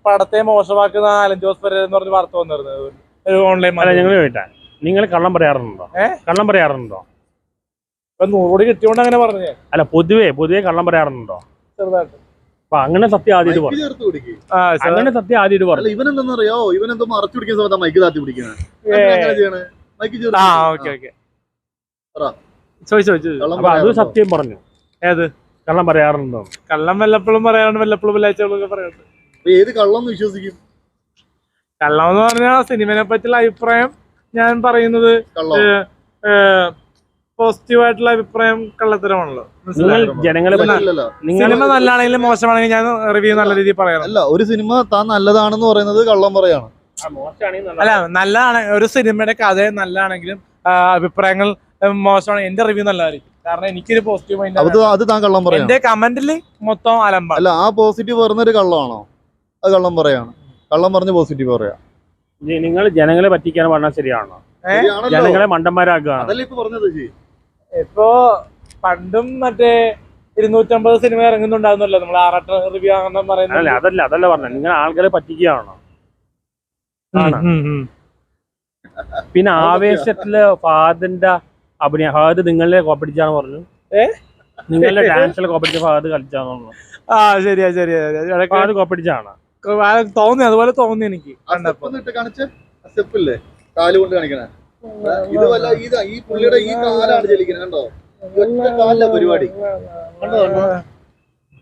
പടത്തെ മോശമാക്കുന്ന നാലഞ്ച് ദിവസം വരെ എന്ന് പറഞ്ഞ് വാർത്ത വന്നിരുന്നത് ഒരു ഓൺലൈൻ അല്ല ഞങ്ങൾ കേട്ടാ നിങ്ങൾ കള്ളം പറയാറുണ്ടോ? ഏ? കള്ളം പറയാറുണ്ടോ? ഇപ്പൊ നൂറ് കോടി കിട്ടിയോണ്ട് അങ്ങനെ പറഞ്ഞേ. അല്ല പൊതുവേ പൊതുവേ കള്ളം പറയാറുണ്ടോ? ചെറുതായിട്ട്. അപ്പൊ അങ്ങനെ സത്യം ആദ്യമായിട്ട് പറഞ്ഞു. ആ അങ്ങനെ സത്യം ആദ്യമായിട്ട് പറഞ്ഞു. ഇവനെന്തെന്നറിയോ? ഇവനെന്തോ മറച്ചു പിടിക്കുന്ന സമയത്ത് മൈക്ക് താത്തി പിടിക്കുന്നത് ആ. Okay okay. ചോദിച്ചു ചോദിച്ചു അപ്പൊ അത് സത്യം പറഞ്ഞു. ഏത്? കള്ളം പറയാറുണ്ടോ? കള്ളം വല്ലപ്പോഴും പറയാറുണ്ട് വല്ലപ്പോഴും വെള്ളിയാഴ്ചകളൊക്കെ പറയാറുണ്ട്. ഏത് കള്ളം വിശ്വസിക്കും? കള്ളം എന്ന് പറഞ്ഞാൽ സിനിമനെ പറ്റിയുള്ള അഭിപ്രായം ഞാൻ പറയുന്നത് കള്ളം പോസിറ്റീവ് ആയിട്ടുള്ള അഭിപ്രായം കള്ളത്തരമാണല്ലോ. നിങ്ങൾ? ജനങ്ങളെ സിനിമ നല്ലതാണെങ്കിലും മോശമാണെങ്കിലും ഞാൻ റിവ്യൂ നല്ല രീതിയിൽ പറയാറ് അല്ല ഒരു സിനിമ താൻ നല്ലതാണെന്ന് പറയുന്നത് കള്ളം പറയാണ്. അല്ല നല്ലതാണ്. ഒരു സിനിമയുടെ കഥ നല്ലതാണെങ്കിലും അഭിപ്രായങ്ങൾ മോശമാണ് എന്റെ റിവ്യൂ നല്ലതായിരിക്കും. കാരണം എനിക്കൊരു പോസിറ്റീവ് അത് മൈൻഡ് അത് താൻ കള്ളം പറയാം എന്റെ കമന്റിൽ മൊത്തം അലമ്പാണ്. അല്ല ആ പോസിറ്റീവ് പറഞ്ഞൊരു കള്ളമാണോ? അത് കള്ളം പറയാണ്. കള്ളം പറഞ്ഞ് പോസിറ്റീവ് പറയാം. നിങ്ങൾ ജനങ്ങളെ പറ്റിക്കാൻ പറഞ്ഞാൽ ശരിയാണോ. ജനങ്ങളെ മണ്ടന്മാരാക്കുക അതല്ലേ ഇപ്പൊ പറഞ്ഞത് ഇപ്പോ പണ്ടും മറ്റേ ഇരുന്നൂറ്റമ്പത് സിനിമ ഇറങ്ങുന്നുണ്ടായിരുന്നല്ലോ നമ്മൾ ആറാട്ട് റിവ്യൂ അങ്ങനെ അല്ല പറയുന്നത് അതല്ല അതല്ല പറഞ്ഞത് നിങ്ങൾ ആൾക്കാരെ പറ്റിക്കുകയാണോ. പിന്നെ ആവേശത്തിൽ ഫാദിന്റെ അഭിനയ ഫാദ് നിങ്ങളെ കോപ്പടിച്ചാന്ന് പറഞ്ഞു. ഏ? നിങ്ങളുടെ ഡാൻസിലെ കോപ്പടിച്ച ഫാദ് കളിച്ചാന്ന് പറഞ്ഞു. ആ ശരിയാ ശരിയാ ഫാദ് കോപ്പടിച്ചാണ്? തോന്നി അതുപോലെ തോന്നി എനിക്ക് ആ കാലുകൊണ്ട് കാണിക്കണേ. ഇത് വല്ല ഇത് ഈ പുള്ളിയുടെ ഈ കാലാണ് ചലിക്കുന്നത് കണ്ടോ? ഈ ഒറ്റ കാലിലെ പരിപാടി. കണ്ടോ കണ്ടോ?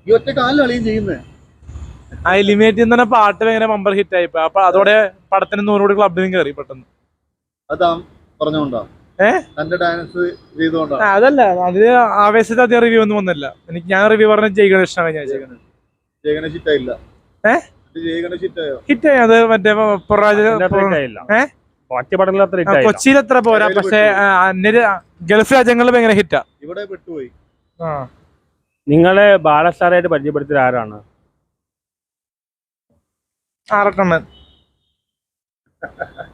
ഈ ഒറ്റ കാലിലാണ് അളിയും ചെയ്യുന്നത് ആ എലിമിനേറ്റ് തന്നെ പാട്ട് ഭയങ്കര മമ്പർ ഹിറ്റ് ആയി അപ്പൊ അതോടെ പടത്തിന് നൂറോട് കോടി ക്ലബിലും കയറി പെട്ടെന്ന്. അതാ പറഞ്ഞോണ്ടോ? തന്റെ ഡാൻസ് ചെയ്തുകൊണ്ടാണ് അതല്ല. അതിൽ ആവേശത്തെ അധികം റിവ്യൂ ഒന്നും വന്നില്ല. എനിക്ക് ഞാൻ റിവ്യൂ പറഞ്ഞ ജയിക്കണ ഇഷ്ടമാണ് ഞാൻ ഹിറ്റ് ജയഗണ ഷിറ്റായില്ല ഏ? ജയഗണ ഷിറ്റായോ ഹിറ്റ് അത് മറ്റേ പൊറാജ് അതിന്റെ അത്ര അത്ര കൊച്ചിയിൽ എത്ര പോരാ? പക്ഷേ അന്യ ഗൾഫ് രാജ്യങ്ങളിൽ ഭയങ്കര ഹിറ്റാ? ഇവിടെ പെട്ടുപോയി. നിങ്ങളെ ബാലസ്റ്റാറായിട്ട് പരിചയപ്പെടുത്തിയത് ആരാണ്?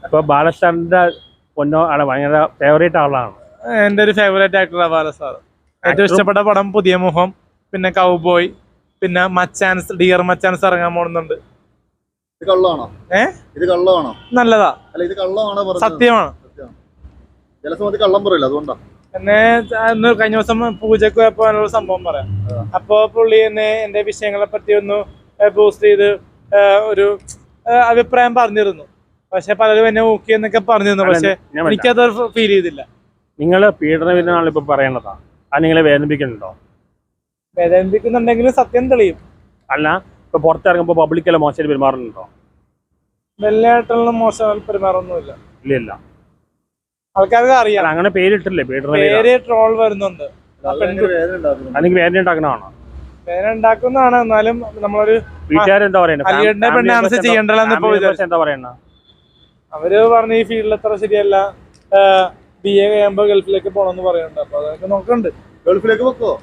ഇപ്പൊ ബാലസ്റ്റാറിന്റെ പൊന്നോ ആണ് ഭയങ്കര ഫേവറേറ്റ് ആളാണ്. എന്റെ ഒരു ഫേവറേറ്റ് ആക്ടർ ബാലസ്റ്റാർ ഏറ്റവും ഇഷ്ടപ്പെട്ട പടം പുതിയ മുഖം പിന്നെ കൗബോയ് പിന്നെ മച്ചാൻസ് ഡിയർ മച്ചാൻസ് ഇറങ്ങാൻ പോകുന്നുണ്ട് കള്ളമാണോ ഏ? ഇത് കള്ളമാണോ നല്ലതാ. അല്ല ഇത് കള്ളമാണോ സത്യമാണ്. ചില സമയത്ത് കള്ളം പറയില്ല അതുകൊണ്ടാ. എന്നെ കഴിഞ്ഞ ദിവസം പൂജക്ക് പോയപ്പോ അതിനുള്ള സംഭവം പറയാം. അപ്പോ പുള്ളി എന്നെ എന്റെ വിഷയങ്ങളെ പറ്റി ഒന്ന് പോസ്റ്റ് ചെയ്ത് ഒരു അഭിപ്രായം പറഞ്ഞിരുന്നു. പക്ഷെ പലരും എന്നെ ഓക്കെ എന്നൊക്കെ പറഞ്ഞിരുന്നു. പക്ഷെ. എനിക്കത് ഫീൽ ചെയ്തില്ല. നിങ്ങൾ പീഡന വിരുന്നാണ് ഇപ്പൊ പറയണതാ? അത് നിങ്ങളെ വേദനിപ്പിക്കുന്നുണ്ടോ? വേദനിപ്പിക്കുന്നുണ്ടെങ്കിലും സത്യം തെളിയും. അല്ല ഇപ്പൊ പുറത്തിറങ്ങുമ്പോ പബ്ലിക്കെല്ലാം മോശമായിട്ട് പെരുമാറുന്നുണ്ടോ? വെള്ളയായിട്ടുള്ള മോശം പെരുമാറൊന്നുമില്ല. ഇല്ല ഇല്ല ആൾക്കാർക്ക് അറിയാം. അങ്ങനെ പേരിട്ടില്ലേ പേര് ട്രോൾ വരുന്നുണ്ട്. അല്ലെങ്കിൽ വേദന വേദന ഉണ്ടാക്കണതാണോ? പേര് ഉണ്ടാക്കുന്നതാണ്. എന്നാലും നമ്മളൊരു വീട്ടുകാരെന്താ പറയുന്നത്. എന്താ അവർ പറഞ്ഞ ഈ ഫീൽഡിൽ അത്ര ശരിയല്ല. ബി എ കഴിയുമ്പോ ഗൾഫിലേക്ക് പോണെന്ന് പറയുന്നുണ്ട്. അപ്പൊ അതൊക്കെ നോക്കണ്ട്. ഗൾഫിലേക്ക് വെക്കോ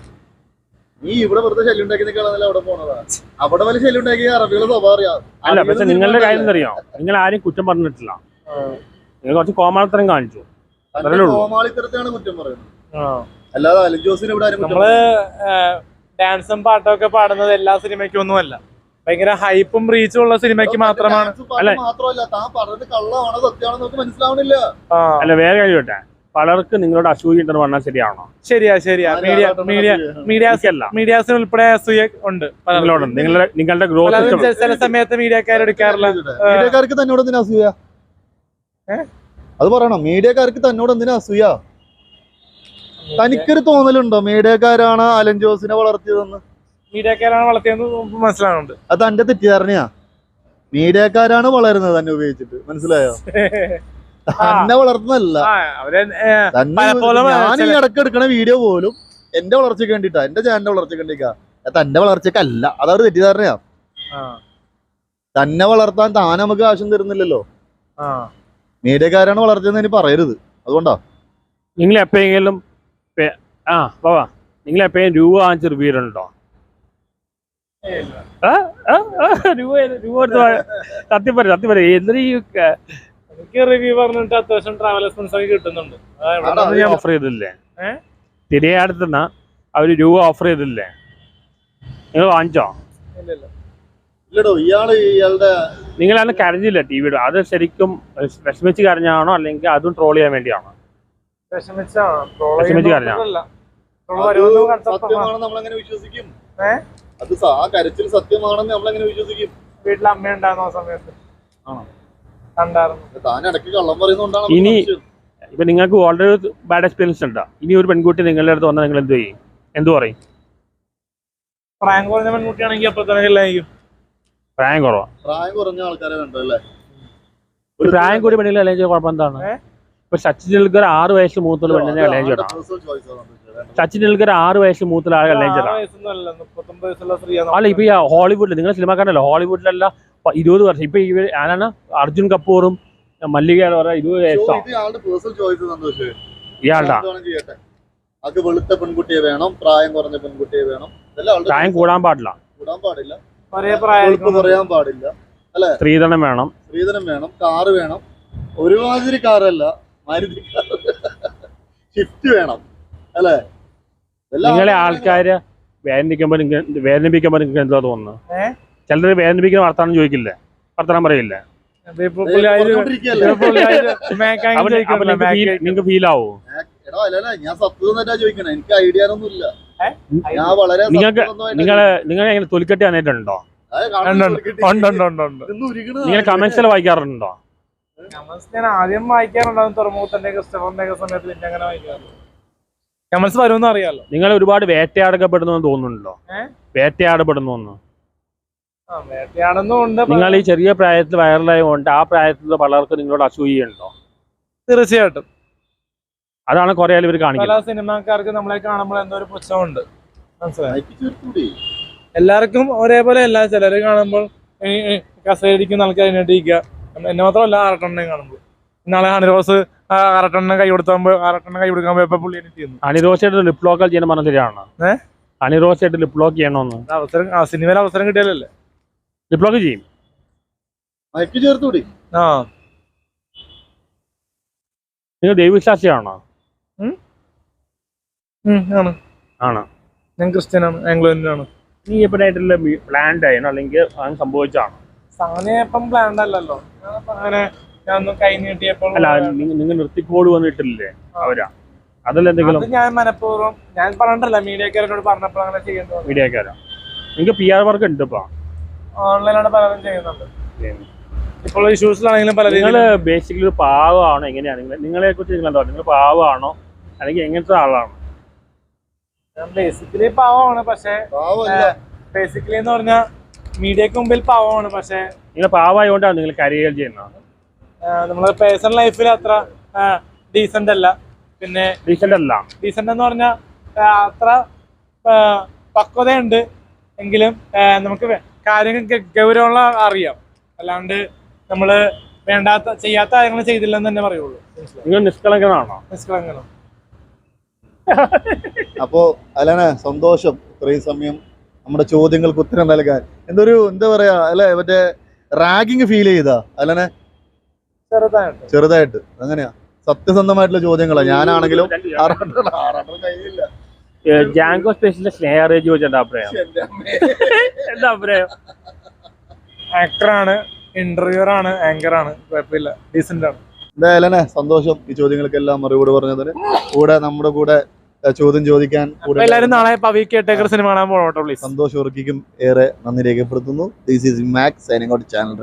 നീ ഇവിടെ വെറുതെ ശല്യം ഉണ്ടാക്കി നിൽക്കണമെന്നല്ല അവിടെ പോണതാ. അവിടെ വലിയ ശല്യം ഉണ്ടാക്കി അറബികളെ സ്വഭാവം അറിയാം. അല്ല പക്ഷെ നിങ്ങളുടെ കാര്യം അറിയാം നിങ്ങൾ ആരും കുറ്റം പറഞ്ഞിട്ടില്ല. നിങ്ങൾ കുറച്ച് കോമാളിത്തരം കാണിച്ചു. കോമാളിത്തരത്തെയാണ് കുറ്റം പറയുന്നത്. അല്ലാതെ അലിൻ ജോസിന് ഇവിടെ നമ്മൾ ഡാൻസും പാട്ടും ഒക്കെ പാടുന്നത് എല്ലാ സിനിമയ്ക്കും ഒന്നുമല്ല. ഭയങ്കര ഹൈപ്പും റീച്ചും ഉള്ള സിനിമയ്ക്ക്. മാത്രമാണ്. അല്ല. മാത്രമല്ല താൻ പറഞ്ഞത് കള്ളമാണോ സത്യമാണോ നമുക്ക് മനസ്സിലാവണില്ല. അല്ല വേറെ കാര്യം കേട്ടെ പലർക്ക് നിങ്ങളോട് അസൂയ ഉണ്ടെന്ന് പറഞ്ഞാൽ ശരിയാണോ? ശരിയാ ശരിയാ. മീഡിയ മീഡിയ മീഡിയാസ് അല്ല മീഡിയാസിന് ഉൾപ്പെടെ അസൂയ ഉണ്ട്. പലർക്കും. നിങ്ങളോട് നിങ്ങളുടെ നിങ്ങളുടെ ഗ്രോത്ത് ചില സമയത്ത് മീഡിയക്കാരെടുക്കാറില്ല മീഡിയക്കാർക്ക് തന്നോട് എന്തിനാ അസൂയ? അത് പറയണം. മീഡിയക്കാർക്ക് തന്നോട് എന്തിനാ അസൂയ? തനിക്കൊരു തോന്നലുണ്ടോ? മീഡിയക്കാരാണ് അലൻ ജോസിനെ വളർത്തിയതെന്ന്? മീഡിയക്കാരാണ് വളർത്തിയതെന്ന് മനസ്സിലാവുന്നുണ്ട്. അത് തന്റെ തെറ്റിദ്ധാരണയാ. മീഡിയക്കാരാണ് വളരുന്നത് തന്നെ ഉപയോഗിച്ചിട്ട്. മനസ്സിലായോ? തന്നെ വളർത്തുന്നല്ല ആ അവർ തന്നെ പലപ്പോഴും ഞാൻ ഈ ഇടയ്ക്ക് എടുക്കണ വീഡിയോ പോലും എന്റെ വളർച്ചയ്ക്ക് വേണ്ടിട്ടാ എന്റെ ചാനലിന്റെ വളർച്ചയ്ക്ക് വേണ്ടിട്ടാ തന്റെ വളർച്ചയ്ക്കല്ല അതവര് തെറ്റിദ്ധാരണയാ. ആ, തന്നെ വളർത്താൻ താൻ നമുക്ക് ആവശ്യം തരുന്നില്ലല്ലോ. ആ. മീഡിയക്കാരാണ് വളർത്തിയെന്ന് ഇനി പറയരുത്. അതുകൊണ്ടാ. നിങ്ങൾ എപ്പോഴെങ്കിലും ആ വാ നിങ്ങൾ എപ്പോഴും രൂപ വാങ്ങിച്ച റിവ്യൂ ഉണ്ടോ ആ? ആ? ആ? രൂപ രൂപ സത്യം പറയും സത്യം പറയും. എന്തിനാ ഈ എനിക്ക് റിവ്യൂ പറഞ്ഞിട്ട് അത്യാവശ്യം ട്രാവൽ എക്സ്പെൻസ് ഒക്കെ കിട്ടുന്നുണ്ട്. ആ, ഇവിടെ ഓഫർ ചെയ്തില്ലേ? ഏ? തിരയാടുത്തുന്ന അവർ രൂപ ഓഫർ ചെയ്തില്ലേ? നിങ്ങൾ വാങ്ങിച്ചോ? ഇല്ല, ഇല്ല. ഇല്ലടോ ഇയാൾ ഇയാളുടെ നിങ്ങൾ അന്ന് കരഞ്ഞില്ല ടി വിയുടെ അത് ശരിക്കും വിഷമിച്ച് കരഞ്ഞാണോ അല്ലെങ്കിൽ അതും ട്രോൾ ചെയ്യാൻ വേണ്ടിയാണോ? വിഷമിച്ച് കരഞ്ഞാണോ? അത് ആ കരച്ചിൽ സത്യമാണെന്ന് നമ്മളെങ്ങനെ വിശ്വസിക്കും? വീട്ടിൽ അമ്മ ഉണ്ടായിരുന്ന ആ സമയത്ത്? ആണോ? ഇനി-. ഇപ്പൊ നിങ്ങൾക്ക് ഓൾറെഡി ബാഡ് എക്സ്പീരിയൻസ് ഉണ്ടോ? ഇനി ഒരു പെൺകുട്ടി നിങ്ങളുടെ അടുത്ത് വന്നാൽ നിങ്ങൾ എന്ത് ചെയ്യും? എന്ത് പറയും? പ്രായം കുറഞ്ഞ പെൺകുട്ടിയാണെങ്കിൽ അപ്പൊ പ്രായം കുറവാ. പ്രായം കുറഞ്ഞ ആൾക്കാരെ കണ്ടല്ലേ ഒരു പ്രായം കൂടി പെണ്ണിൽ അല്ലെങ്കിൽ കുഴപ്പം എന്താണ്? ഇപ്പൊ സച്ചിൻ ടെണ്ടുൽക്കർ ആറ് വയസ്സ് മൂത്തുള്ള പെണ്ണിനെ കല്യാണം ചെയ്യണം സച്ചിൻ ടെണ്ടുൽക്കർ ആറ് വയസ്സ് മൂത്തുള്ള ആളെ കല്യാണം ചെയ്യണം അല്ല അല്ല ഇപ്പൊ ഈ ഹോളിവുഡിൽ നിങ്ങൾ കണ്ടല്ലോ ഹോളിവുഡിലല്ല ഇരുപത് വർഷം ഇപ്പൊ ഇവർ ആരാണ്? അർജുൻ കപൂറും മല്ലിക എന്ന് പറഞ്ഞ ഇരുപത് വയസ്സാണ് ഇത് ചോയ്സ് സന്തോഷ്. ഇയാളുടെ. അത് വെളുത്ത പെൺകുട്ടിയെ വേണം പ്രായം കുറഞ്ഞ പെൺകുട്ടിയെ വേണം. പ്രായം കൂടാൻ പാടില്ല. കൂടാൻ പാടില്ല. പറയാൻ പാടില്ല. സ്ത്രീധനം വേണം. സ്ത്രീധനം വേണം കാറ് വേണം. ഒരുമാതിരി കാറല്ല. മാരുതി ഷിഫ്റ്റ് വേണം. അല്ലേ? നിങ്ങളെ ആൾക്കാര് വേദനിക്കുമ്പോൾ വേദനിപ്പിക്കുമ്പോൾ നിങ്ങൾക്ക് എന്താ തോന്നുന്നത് ഏ? ചിലർ വേദനിപ്പിക്കുന്ന വർത്താനം ചോദിക്കില്ലേ. വർത്താനം പറയില്ലേ. നിങ്ങൾക്ക് ഫീൽ ആവോ? ഞാൻ സത്യം തന്നെ ചോദിക്കണേ. എനിക്ക് ഐഡിയ ഒന്നും ഇല്ല ഞാൻ വളരെ നിങ്ങൾക്ക് നിങ്ങൾ നിങ്ങൾ എങ്ങനെ തൊലിക്കെട്ടി ഉരുകണതാണ്. നിങ്ങൾ കമന്റ്സിൽ വായിക്കാറുണ്ടോ? കമൽസ് ഞാൻ ആദ്യം വായിക്കാറുണ്ടാവും തുറമുഖത്തിന്റെ ക്രിസ്റ്റഫറിന്റെ ഒക്കെ സമയത്ത് പിന്നെ അങ്ങനെ വായിക്കാറുണ്ട് കമൽസ് വരുമെന്ന് അറിയാലോ? നിങ്ങൾ ഒരുപാട് വേട്ടയാടപ്പെടുന്നു എന്ന് തോന്നുന്നുണ്ടോ? വേട്ടയാടപ്പെടുന്നു എന്ന്. ആ വേട്ടയാടുന്നും നിങ്ങൾ ഈ ചെറിയ പ്രായത്തിൽ വൈറലായതുകൊണ്ട് ആ പ്രായത്തിൽ പലർക്കും നിങ്ങളോട് അസൂയുണ്ടോ? തീർച്ചയായിട്ടും. അതാണ് കുറെ ഇവർ കാണിക്കുന്നത്. പല സിനിമാക്കാർക്ക് നമ്മളെ കാണുമ്പോൾ എന്തോ ഒരു പുച്ഛമുണ്ട്. മനസ്സിലായി? എല്ലാവർക്കും ഒരേപോലെ അല്ല. ചിലര് കാണുമ്പോൾ കസേരിക്കുന്ന ആൾക്കാർ എണ്ണീട്ടിരിക്കുക എന്നെ മാത്രമല്ല ആറട്ടെണ്ണയും കാണുമ്പോൾ നാളെ ഹണിറോസ് ആറട്ടെണ്ണ കൈ കൊടുത്താകുമ്പോൾ ആറട്ടെണ്ണ കൈ കൊടുക്കാൻ പോയപ്പോ പുള്ളി എനിക്ക് ചെയ്യുന്നു. അനിറോസായിട്ട് ലിപ് ലോക്കൽ ചെയ്യണം പറഞ്ഞ ശരിയാണ് ഏ? അനിറോസായിട്ട് ലിപ് ലോക്ക് ചെയ്യണമെന്ന്. അവസരം ആ സിനിമയിൽ അവസരം കിട്ടിയാലല്ലേ? ലിപ് ലോക്ക് ചെയ്യും. മയക്ക് ചേർത്തുകൂടി? ആ. നിങ്ങൾ ദൈവവിശ്വാസിയാണോ ആണ്. ആണ്. ഞാൻ ക്രിസ്ത്യനാണ് ആംഗ്ലോയിനാണ് നീ എപ്പോഴായിട്ടുള്ള പ്ലാൻഡ് ആയിരുന്നു അല്ലെങ്കിൽ അത് സംഭവിച്ചാണ് സാധനം പ്ലാൻഡ് അല്ലല്ലോ. അങ്ങനെ ഞാൻ ഒന്ന് കൈ നീട്ടിയപ്പോൾ അല്ല നിങ്ങൾ നിർത്തിക്കോട് വന്നിട്ടില്ലേ അവരാ? അതല്ല എന്തെങ്കിലും അത് ഞാൻ മനഃപൂർവം ഞാൻ പറഞ്ഞിട്ടല്ല മീഡിയക്കാരനോട് പറഞ്ഞപ്പോൾ അങ്ങനെ ചെയ്യുന്നത് മീഡിയക്കാരാ? നിങ്ങൾക്ക് പി ആർ വർക്ക് ഉണ്ട് ഇപ്പൊ? ഓൺലൈനാണ് പലതും ചെയ്യുന്നുണ്ട്. ഇപ്പോൾ ഇഷ്യൂസിലാണെങ്കിലും പല നിങ്ങൾ ബേസിക്കലി ഒരു പാവമാണോ? എങ്ങനെയാണ് നിങ്ങൾ നിങ്ങളെ കുറിച്ച് നിങ്ങൾ എന്താ നിങ്ങൾ പാവമാണോ? അല്ലെങ്കിൽ എങ്ങനത്തെ ആളാണ്? ഞാൻ ബേസിക്കലി പാവമാണ് പക്ഷേ. ബേസിക്കലി എന്ന് പറഞ്ഞാൽ മീഡിയക്ക് മുമ്പിൽ പാവമാണ് പക്ഷെ നിങ്ങൾ പാവമായതുകൊണ്ടാണ് നിങ്ങൾ കരിയർ ചെയ്യുന്നത്. നമ്മളെ പേഴ്സണൽ ലൈഫിൽ അത്ര ഡീസന്റ് അല്ല. പിന്നെ ഡീസന്റ് അല്ല. ഡീസന്റ് എന്ന് പറഞ്ഞാൽ അത്ര പക്വതയുണ്ട് എങ്കിലും നമുക്ക് കാര്യങ്ങൾ ഗൗരവമുള്ള അറിയാം. അല്ലാണ്ട് നമ്മൾ വേണ്ടാത്ത ചെയ്യാത്ത കാര്യങ്ങൾ ചെയ്തില്ലെന്ന് തന്നെ പറയുള്ളൂ? നിങ്ങൾ നിഷ്കളങ്കനാണോ? നിഷ്കളങ്കനോ അപ്പോ അല്ലാണ് സന്തോഷം ഇത്രയും സമയം നമ്മുടെ ചോദ്യങ്ങൾക്ക് ഉത്തരം നൽകാൻ. എന്തൊരു എന്താ പറയാ അല്ലെ മറ്റേ റാഗിങ് ഫീൽ ചെയ്താ. അല്ലെ ചെറുതായിട്ട്. ചെറുതായിട്ട്. അങ്ങനെയാ. സത്യസന്ധമായിട്ടുള്ള ചോദ്യങ്ങളാ. ഞാനാണെങ്കിലും കയ്യിലില്ല. ജാങ്കോ സ്പേസിലെ സ്നേഹ റേജ് എന്താ അഭിപ്രായം? എന്താ അഭിപ്രായം? ആക്ടറാണ് ഇന്റർവ്യൂർ ആണ് ആങ്കർ ആണ്. കുഴപ്പമില്ല. ഡീസന്റ് ആണ്. എന്തായാലും സന്തോഷം ഈ ചോദ്യങ്ങൾക്കെല്ലാം മറുപടി പറഞ്ഞതിന്. കൂടെ നമ്മുടെ കൂടെ ചോദ്യം ചോദിക്കാൻ എല്ലാവരും നാളെ പവി കേട്ടേക്കർ സിനിമ കാണാൻ പോകട്ടോ പ്ലീസ് സന്തോഷം ഉറക്കിക്കും. ഏറെ നന്ദി രേഖപ്പെടുത്തുന്നു. This is Max signing out channel